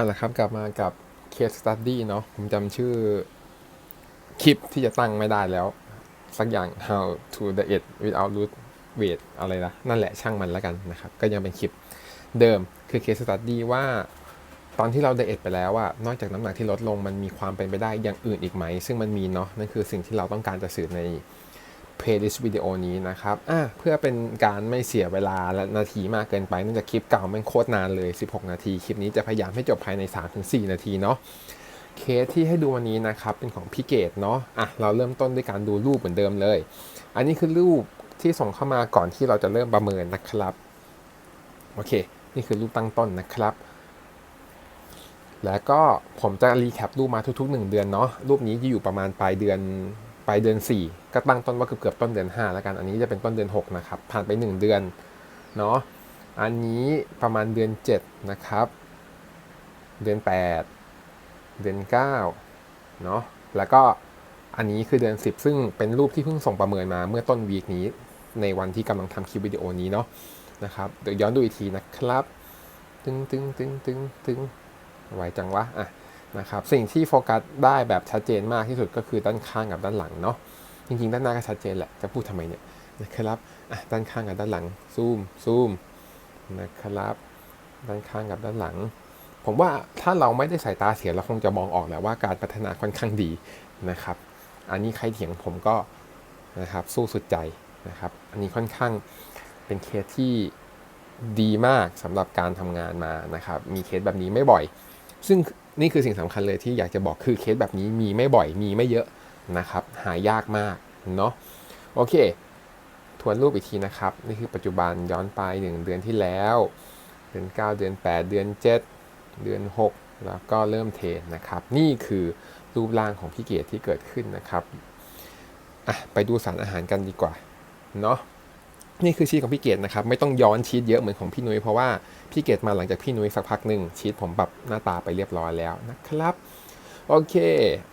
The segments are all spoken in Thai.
เอาละครับกลับมากับ case study เนาะผมจำชื่อคลิปที่จะตั้งไม่ได้แล้ว สักอย่าง how to diet without lose weight อะไรนะนั่นแหละช่างมันแล้วกันนะครับ ก็ยังเป็นคลิปเดิมคือ case study ว่าตอนที่เราไดเอทไปแล้วอะนอกจากน้ำหนักที่ลดลงมันมีความเป็นไปได้อย่างอื่นอีกไหม ซึ่งมันมีเนาะนั่นคือสิ่งที่เราต้องการจะสื่อใน playlist วิดีโอนี้นะครับอะเพื่อเป็นการไม่เสียเวลาและนาทีมากเกินไปเนื่องจากคลิปเก่ามันโคตรนานเลย 16 นาที คลิปนี้จะพยายามให้จบภายใน 3-4 นาทีเนาะเคสที่ให้ดูวันนี้นะครับ เป็นของพี่เกดเนาะอะเราเริ่มต้นด้วยการดูรูปเหมือนเดิมเลย อันนี้คือรูปที่ส่งเข้ามาก่อนที่เราจะเริ่มประเมินนะครับโอเค นี่คือรูปตั้งต้นนะครับ แล้วก็ผมจะรีแคปรูปมาทุกๆ 1 เดือนเนาะรูปนี้จะอยู่ประมาณปลายเดือน ไปเดือน 4 ก็ตั้งต้นว่าเกือบๆต้นเดือน5แล้วกัน อันนี้จะเป็นต้นเดือน 6 นะครับ ผ่านไป 1 เดือน เนาะ อันนี้ประมาณเดือน 7 นะครับ เดือน 8 เดือน 9 เนาะ แล้วก็อันนี้คือเดือน 10 ซึ่งเป็นรูปที่เพิ่งส่งประเมินมาเมื่อต้นวีคนี้ ในวันที่กำลังทำคลิปวิดีโอนี้เนาะ นะครับ เดี๋ยวย้อนดูอีกทีนะครับ ตึงตึงตึงตึงตึงไวจังวะ อะ นะครับสิ่งที่โฟกัสได้แบบชัดเจนมากที่สุดก็คือด้านข้างกับด้านหลังเนาะจริงๆ ด้านหน้าก็ชัดเจนแหละจะพูดทำไมเนี่ยนะครับด้านข้างกับด้านหลังซูมซูมนะครับด้านข้างกับด้านหลัง ผมว่าถ้าเราไม่ได้สายตาเสียเราคงจะมองออกแหละว่าการพัฒนาค่อนข้างดีนะครับ อันนี้ใครเถียงผมก็นะครับสู้สุดใจนะครับ อันนี้ค่อนข้างเป็นเคสที่ดีมากสำหรับการทำงานมานะครับ มีเคสแบบนี้ไม่บ่อย ซึ่ง นี่คือสิ่งสำคัญเลยที่อยากจะบอกคือเคสแบบนี้มีไม่บ่อยมีไม่เยอะนะครับ หายากมากเนาะโอเค ทวนรูปอีกทีนะครับ นี่คือปัจจุบันย้อนไป 1 เดือนที่แล้ว เดือน 9 เดือน 8 เดือน 7 เดือน 6 แล้วก็เริ่มเทรนนะครับ นี่คือรูปร่างของพี่เกดที่เกิดขึ้นนะครับอะไปดูสารอาหารกันดีกว่าเนาะ นี่คือชีทของพี่เกดนะครับไม่ต้องย้อนชีทเยอะเหมือนของพี่นุ้ยเพราะว่าพี่เกดมาหลังจากพี่นุ้ยสักพักหนึ่งชีทผมปรับหน้าตาไปเรียบร้อยแล้วนะครับโอเค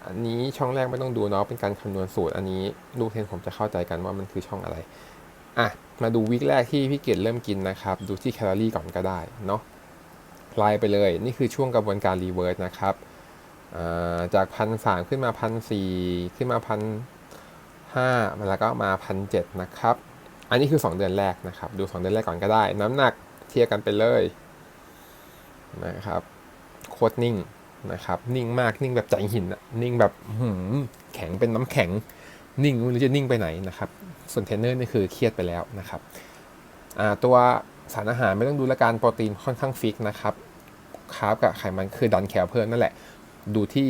อันนี้ช่องแรกไม่ต้องดูเนาะเป็นการคำนวณสูตรอันนี้ลูกเทนผมจะเข้าใจกันว่ามันคือช่องอะไรอะมาดูวิกแรกที่พี่เกดเริ่มกินนะครับ ดูที่แคลอรี่ก่อนก็ได้เนาะไล่ไปเลยนี่คือช่วงกระบวนการรีเวิร์สนะครับจากพันสามขึ้นมาพันสี่ขึ้นมาพันห้าแล้วก็มาพันเจ็ดนะครับ อันนี้คือ 2 เดือนแรกนะครับ ดู 2 เดือนแรกก่อนก็ได้ น้ำหนักเทียบกันไปเลยนะครับโคตรนิ่งนะครับ นิ่งมากนิ่งแบบใจหินอะนิ่งแบบหืมแข็งเป็นน้ำแข็ง นิ่งไม่รู้จะนิ่งไปไหนนะครับ ส่วนเทรนเนอร์นี่คือเครียดไปแล้วนะครับตัวสารอาหารไม่ต้องดูละการโปรตีนค่อนข้างฟิกนะครับคาร์บกับไขมันคือดันแคลเพิ่มนั่นแหละ ดูที่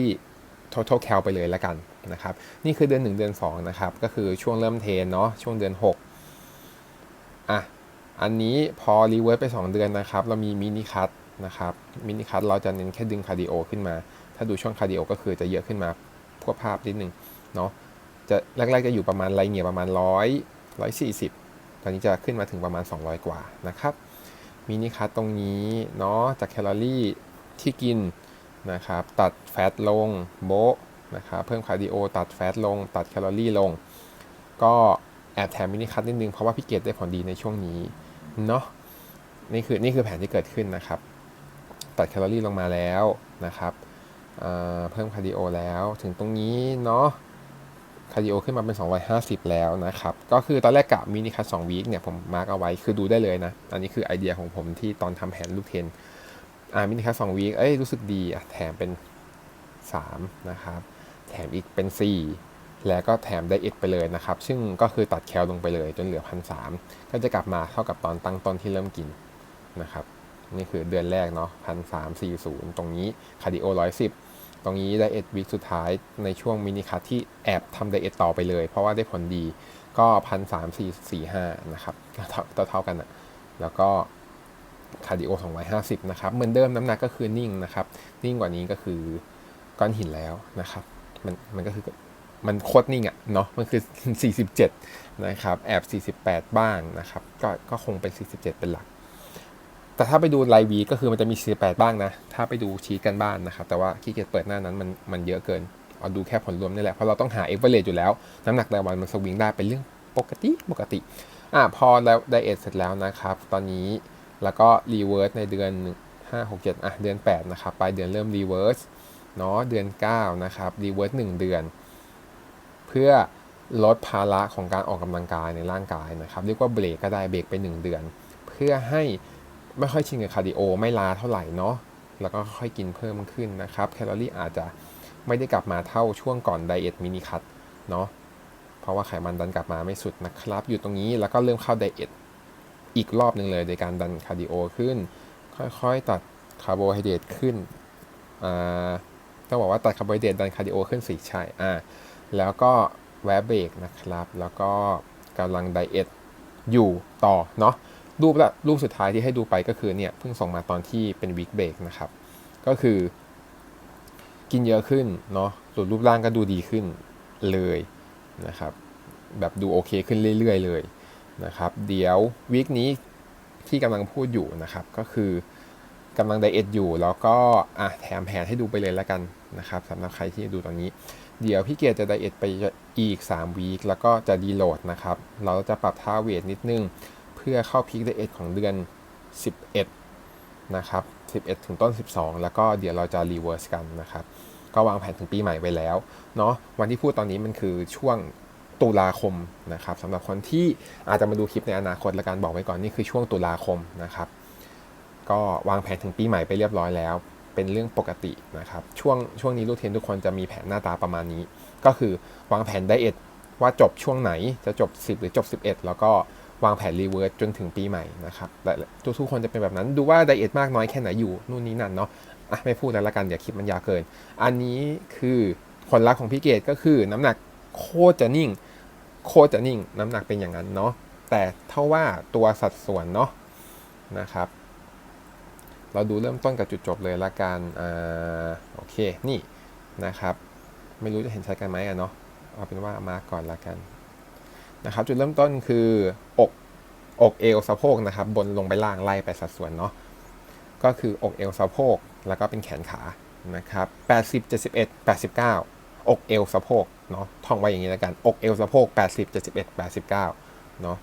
total cal ไปเลยละกันนะครับ นี่คือเดือน 1 เดือน2นะครับ ก็คือช่วงเริ่มเทนเนาะช่วงเดือน 6 อะอันนี้พอรีเวิร์สไป 2 เดือนนะครับ เรามีมินิคัตนะครับมินิคัตเราจะเน้นแค่ดึงคาร์ดิโอขึ้นมา ถ้าดูช่วงคาร์ดิโอก็คือจะเยอะขึ้นมาพวกภาพนิดนึงเนาะจะแรกๆจะอยู่ประมาณไรเงียประมาณ 100 140 ตอนนี้จะขึ้นมาถึงประมาณ 200 กว่านะครับมินิคัตตรงนี้เนาะจากแคลอรี่ที่กินนะครับตัดแฟตลงโบนะครับเพิ่มคาร์ดิโอตัดแฟตลง ตัดแคลอรี่ลง ก็ แอบแถมมินิคัตนิดนึงเพราะว่าพี่เกดได้ผลดีในช่วงนี้เนาะนี่คือนี่คือแผนที่เกิดขึ้นนะครับตัดแคลอรี่ลงมาแล้วนะครับเพิ่มคาร์ดิโอแล้วถึงตรงนี้เนาะคาร์ดิโอขึ้นมาเป็น 250 แล้วนะครับ ก็คือตอนแรกกะมินิคัต2วีคเนี่ยผมมาร์กเอาไว้คือดูได้เลยนะ อันนี้คือไอเดียของผมที่ตอนทำแผนลูกเทนอ่ามินิคัต2วีคเอ้ยรู้สึกดีอะแถมเป็น 3 นะครับ แถมอีกเป็น 4 แล้วก็แถมไดเอทไปเลยนะครับ ซึ่งก็คือตัดแคลลงไปเลยจนเหลือพันสก็จะกลับมาเท่ากับตอนตั้งต้นที่เริ่มกินนะครับ นี่คือเดือนแรกเนาะพันสามสี่ศูนย์ตรงนี้คาร์ดิโอร้อยสิบตรงนี้ไดเอทวิกสุดท้ายในช่วงมินิคัทที่แอบทำไดเอทต่อไปเลย เพราะว่าได้ผลดีก็พันสามสี่สี่ห้านะครับเท่าเท่ากันอะแล้วก็คาร์ดิโอสองร้อยห้าสิบนะครับ เหมือนเดิมน้ำหนักก็คือนิ่งนะครับ นิ่งกว่านี้ก็คือก้อนหินแล้วนะครับ มันมันก็คือ มันโคตรนิ่งอะเนาะมันคือ 47 นะครับ แอบ 48 บ้างนะครับ ก็ก็คงเป็น 47 เป็นหลัก แต่ถ้าไปดูไลวีก็คือมันจะมี 48 บ้างนะ ถ้าไปดูชีกันบ้านนะครับ แต่ว่าขี้เกียจเปิดหน้านั้นมันมันเยอะเกิน เอาดูแค่ผลรวมนี่แหละ เพราะเราต้องหาเอเวอเรจอยู่แล้ว น้ำหนักรายวันมันสวิงได้เป็นเรื่องปกติปกติ อะพอแล้วไดเอทเสร็จแล้วนะครับ ตอนนี้แล้วก็รีเวิร์สในเดือนห้าหกเจ็ดอะ เดือนแปดนะครับ ปลายเดือนเริ่มรีเวิร์สเนาะ เดือนเก้านะครับ รีเวิร์สหนึ่งเดือน เพื่อลดภาระของการออกกำลังกายในร่างกายนะครับ เรียกว่าเบรกก็ได้เบรกไป 1 เดือน เพื่อให้ไม่ค่อยชินกับคาร์ดิโอไม่ลาเท่าไหร่เนาะแล้วก็ค่อยกินเพิ่มขึ้นนะครับ แคลอรี่อาจจะไม่ได้กลับมาเท่าช่วงก่อนไดเอทมินิคัตเนาะเพราะว่าไขมันดันกลับมาไม่สุดนะครับ อยู่ตรงนี้แล้วก็เริ่มเข้าไดเอทอีกรอบหนึ่งเลยโดยการดันคาร์ดิโอขึ้น ค่อยๆ ตัดคาร์โบไฮเดรตขึ้นต้องบอกว่าตัดคาร์โบไฮเดรตดันคาร์ดิโอขึ้นสิใช่อ่า แล้วก็แวะเบรกนะครับ แล้วก็กำลังไดเอทอยู่ต่อเนาะรูปละรูปสุดท้ายที่ให้ดูไปก็คือเนี่ยเพิ่งส่งมาตอนที่เป็นวีคเบรกนะครับ ก็คือกินเยอะขึ้นเนาะส่วนรูปร่างก็ดูดีขึ้นเลยนะครับ แบบดูโอเคขึ้นเรื่อย ๆ เลยนะครับ เดี๋ยววีคนี้ที่กำลังพูดอยู่นะครับ ก็คือ กำลังไดเอทอยู่ แล้วก็อะแถมแผนให้ดูไปเลยแล้วกันนะครับสำหรับใครที่ดูตอนนี้ เดี๋ยวพี่เกียรติจะไดเอทไปอีก3วีคแล้วก็จะดีโหลดนะครับ เราจะปรับท่าเวทนิดนึง เพื่อเข้าพีคไดเอทของเดือน 11 นะครับ 11 ถึงต้น 12 แล้วก็เดี๋ยวเราจะรีเวิร์สกันนะครับ ก็วางแผนถึงปีใหม่ไว้แล้วเนาะวันที่พูดตอนนี้มันคือช่วงตุลาคมนะครับสำหรับคนที่อาจจะมาดูคลิปในอนาคตและการบอกไว้ก่อนนี่คือช่วงตุลาคมนะครับ ก็วางแผนถึงปีใหม่ไปเรียบร้อยแล้ว เป็นเรื่องปกตินะครับ ช่วงช่วงนี้ลูกเทนทุกคนจะมีแผนหน้าตาประมาณนี้ ก็คือวางแผนไดเอทว่าจบช่วงไหนจะจบ 10 หรือจบ 11 แล้วก็วางแผนรีเวิร์สจนถึงปีใหม่นะครับและทุกทุกคนจะเป็นแบบนั้นดูว่าไดเอทมากน้อยแค่ไหนอยู่นู่นนี่นั่นเนาะอะไม่พูดแล้วละกันอย่าคลิปมันยาวเกิน อันนี้คือผลลัพธ์ของพี่เกดก็คือน้ำหนักโคตรจะนิ่ง โคตรจะนิ่ง น้ำหนักเป็นอย่างนั้นเนาะแต่เท่าว่าตัวสัดส่วนเนาะนะครับ เราดูเริ่มต้นกับจุดจบเลยละกันอ่าโอเคนี่นะครับ ไม่รู้จะเห็นชัดกันไหมอะเนาะเอาเป็นว่ามาก่อนละกันนะครับ จุดเริ่มต้นคือ อกอกเอวสะโพกนะครับ บนลงไปล่างไล่ไปสัดส่วนเนาะก็คืออกเอวสะโพกแล้วก็เป็นแขนขานะครับ80 71 89 อกเอวสะโพกเนาะท่องไว้อย่างนี้แล้วกัน อกเอวสะโพก80 71 89เนาะ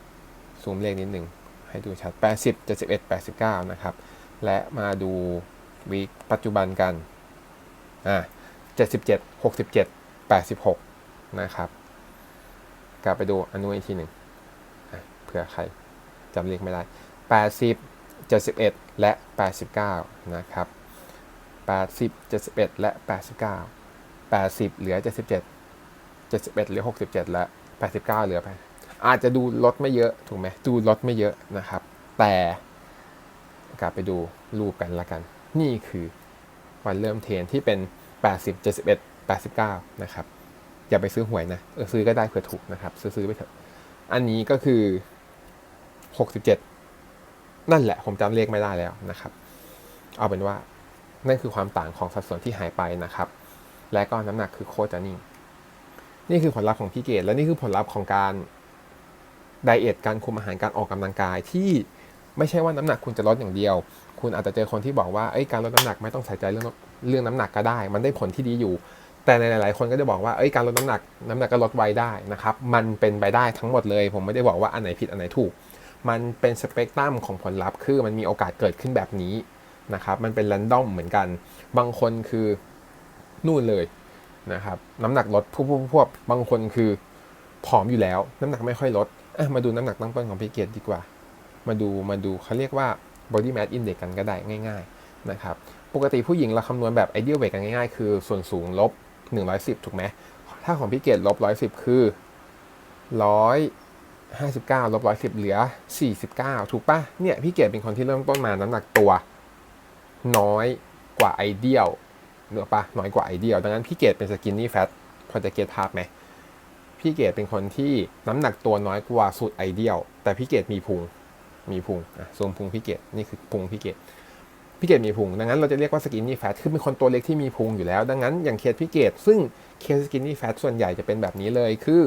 ซูมเลขนิดหนึ่งให้ดูชัด 80 71 89 นะครับ และมาดูวีคปัจจุบันกันอ่า77 67 86 นะครับ กลับไปดูอนุอีกทีหนึ่งเผื่อใครจำเลขไม่ได้ 80 71 และ 89 นะครับ 80 71 และ 89 80 เหลือ 77 71 เหลือ 67 และ 89 เหลือไปอาจจะดูลดไม่เยอะ ถูกไหมดูลดไม่เยอะนะครับ แต่ กลับไปดูรูปกันละกัน นี่คือวันเริ่มเทรนที่เป็น 80 71 89 นะครับ อย่าไปซื้อหวยนะเออซื้อก็ได้เผื่อถูกนะครับ ซื้อๆไปเถอะ อันนี้ก็คือ 67 นั่นแหละผมจำเลขไม่ได้แล้วนะครับ เอาเป็นว่านั่นคือความต่างของสัดส่วนที่หายไปนะครับ และก็น้ำหนักคือโคตรจะนิ่ง นี่คือผลลัพธ์ของพี่เกดและนี่คือผลลัพธ์ของการไดเอทการคุมอาหารการออกกำลังกายที่ ไม่ใช่ว่าน้ำหนักคุณจะลดอย่างเดียว คุณอาจจะเจอคนที่บอกว่าเอ้ยการลดน้ำหนักไม่ต้องใส่ใจเรื่องเรื่องน้ำหนักก็ได้ มันได้ผลที่ดีอยู่ แต่ในหลาย ๆ คนก็จะบอกว่าเอ้ยการลดน้ำหนัก น้ำหนักก็ลดไวได้นะครับ มันเป็นไปได้ทั้งหมดเลย ผมไม่ได้บอกว่าอันไหนผิดอันไหนถูก มันเป็นสเปกตรัมของผลลัพธ์คือมันมีโอกาสเกิดขึ้นแบบนี้นะครับมันเป็นแรนดอมเหมือนกัน บางคนคือนู่นเลยนะครับน้ำหนักลดพวบพวบบางคนคือผอมอยู่แล้ว น้ำหนักไม่ค่อยลดมาดูน้ำหนักตั้งต้นของพี่เกียรติดีกว่า มาดูมาดูเขาเรียกว่า body mass index กันก็ได้ง่ายๆนะครับปกติผู้หญิงเราคำนวณแบบ ideal weight กันง่ายๆ คือส่วนสูงลบ 110 ถูกไหมถ้าของพี่เกดลบ 110 คือ 159 ลบ 110 เหลือ 49 ถูกปะเนี่ยพี่เกดเป็นคนที่เริ่มต้นมาน้ำหนักตัว น้อยกว่า ideal เนอปะน้อยกว่า ideal ดังนั้นพี่เกดเป็น skinny fat พอจะเกตภาพไหมพี่เกดเป็นคนที่น้ำหนักตัวน้อยกว่าสูตร ideal แต่พี่เกดมีพุง มีพุงอะซูมพุงพี่เกดนี่คือพุงพี่เกดพี่เกดมีพุง ดังนั้นเราจะเรียกว่าสกินนี่แฟตคือเป็นคนตัวเล็กที่มีพุงอยู่แล้ว ดังนั้นอย่างเคสพี่เกดซึ่งเคสสกินนี่แฟตส่วนใหญ่จะเป็นแบบนี้เลยคือ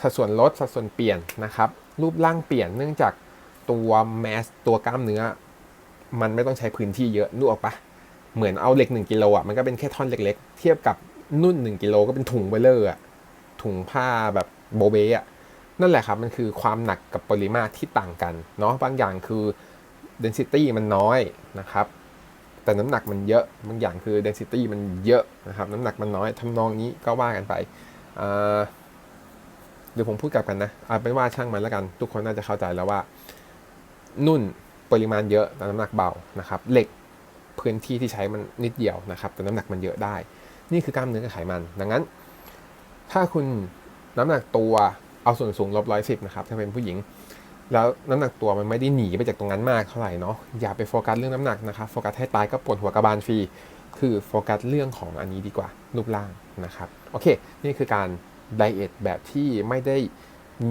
สัดส่วนลดสัดส่วนเปลี่ยนนะครับ รูปร่างเปลี่ยนเนื่องจากตัวแมสตัวกล้ามเนื้อ มันไม่ต้องใช้พื้นที่เยอะนึกออกปะเหมือนเอาเหล็ก 1กิโลอะมันก็เป็นแค่ท่อนเล็ก ๆ เทียบกับนุ่น 1กิโลก็เป็นถุงเบลเลอร์อะถุงผ้าแบบโบเบอะ นั่นแหละครับมันคือความหนักกับปริมาตรที่ต่างกันเนาะบางอย่างคือ density มันน้อยนะครับ แต่น้ำหนักมันเยอะบางอย่างคือ density มันเยอะนะครับ น้ำหนักมันน้อยทำนองนี้ก็ว่ากันไปเดี๋ยวผมพูดกลับกันนะเอาเป็นว่าช่างมันแล้วกัน ทุกคนน่าจะเข้าใจแล้วว่า นุ่นปริมาณเยอะแต่น้ำหนักเบานะครับ เหล็กพื้นที่ที่ใช้มันนิดเดียวนะครับ แต่น้ำหนักมันเยอะได้ นี่คือกล้ามเนื้อกับไขมัน ดังนั้น ถ้าคุณน้ำหนักตัว เอาส่วนสูงลบร้อยสิบนะครับถ้าเป็นผู้หญิง แล้วน้ำหนักตัวมันไม่ได้หนีไปจากตรงนั้นมากเท่าไหร่เนาะอย่าไปโฟกัสเรื่องน้ำหนักนะครับโฟกัสให้ตายก็ปวดหัวกระบาลฟรีคือโฟกัสเรื่องของอันนี้ดีกว่ารูปร่างนะครับโอเค นี่คือการไดเอทแบบที่ไม่ได้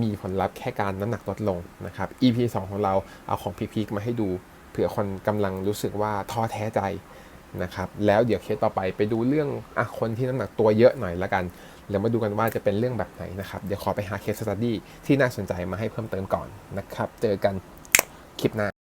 มีผลลัพธ์แค่การน้ำหนักลดลงนะครับ EP 2 ของเราเอาของพีคๆมาให้ดูเผื่อคนกำลังรู้สึกว่าท้อแท้ใจนะครับ แล้วเดี๋ยวเคสต่อไปไปดูเรื่องอคนที่น้ำหนักตัวเยอะหน่อยละกัน เดี๋ยวมาดูกันว่าจะเป็นเรื่องแบบไหนนะครับ เดี๋ยวขอไปหาเคสสตัดดี้ที่น่าสนใจมาให้เพิ่มเติมก่อนนะครับ เจอกันคลิปหน้า